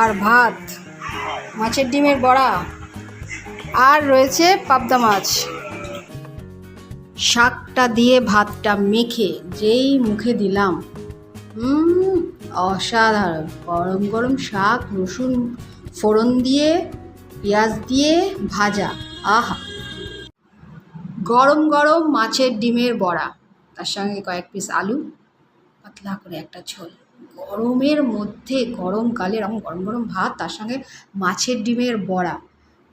আর ভাত, মাছের ডিমের বড়া, আর রয়েছে পাবদা মাছ। শাকটা দিয়ে ভাতটা মেখে যেই মুখে দিলাম, হুম, অসাধারণ। গরম গরম শাক, রসুন ফোড়ন দিয়ে, পেঁয়াজ দিয়ে ভাজা। আহা! গরম গরম মাছের ডিমের বড়া, তার সঙ্গে কয়েক পিস আলু, পাতলা করে একটা ঝোল। গরমের মধ্যে গরমকালে এরকম গরম গরম ভাত, তার সঙ্গে মাছের ডিমের বড়া।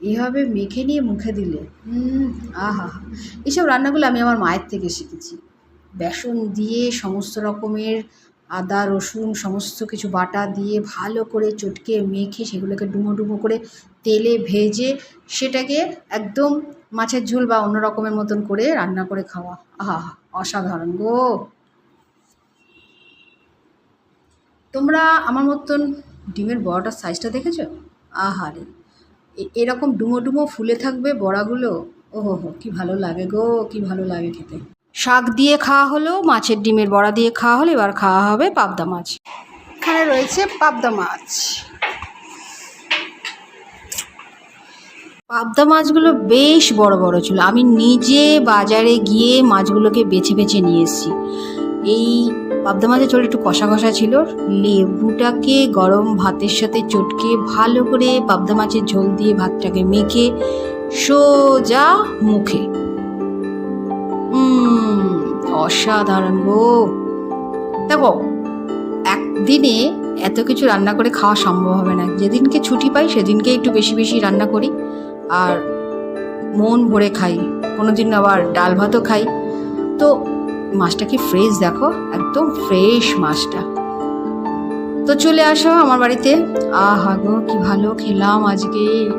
এভাবে মেখে নিয়ে মুখে দিলে। আহা। হা এইসব রান্নাগুলো আমি আমার মায়ের থেকে শিখেছি। বেসন দিয়ে সমস্ত রকমের আদা, রসুন, সমস্ত কিছু বাটা দিয়ে ভালো করে চটকে মেখে সেগুলোকে ডুমো ডুমো করে তেলে ভেজে সেটাকে একদম মাছের ঝোল বা অন্য রকমের মতন করে রান্না করে খাওয়া। আহা, অসাধারণ গো। তোমরা আমার মতন ডিমের বড়াটার সাইজটা দেখেছ? আহারে এরকম ডুমো ডুমো ফুলে থাকবে বড়াগুলো? ওহো হো, কি ভালো লাগে গো, কি ভালো লাগে খেতে। শাক দিয়ে খাওয়া হলো মাছের ডিমের বড়া দিয়ে খাওয়া হলো এবার খাওয়া হবে পাবদা মাছ। এখানে রয়েছে পাবদা মাছ। পাবদা মাছগুলো বেশ বড় বড় ছিল। আমি নিজে বাজারে গিয়ে মাছগুলোকে বেছে বেছে নিয়ে এসেছি। এই পাবদা মাছের ঝোল একটু কষা কষা ছিল। লেবুটাকে গরম ভাতের সাথে চটকে ভালো করে পাবদা মাছের ঝোল দিয়ে ভাতটাকে মেখে সোজা মুখে। অসাধারণ গো। দেখো, একদিনে এত কিছু রান্না করে খাওয়া সম্ভব হবে না। যেদিনকে ছুটি পাই, সেদিনকে একটু বেশি বেশি রান্না করি। আর মন ভরে খাই। কোনো দিন আবার ডাল ভাতও খাই। তো মাছটা কি ফ্রেশ দেখো, একদম ফ্রেশ মাছটা। তো চলে আসো আমার বাড়িতে। আহ গো, কি ভালো খেলাম আজকে।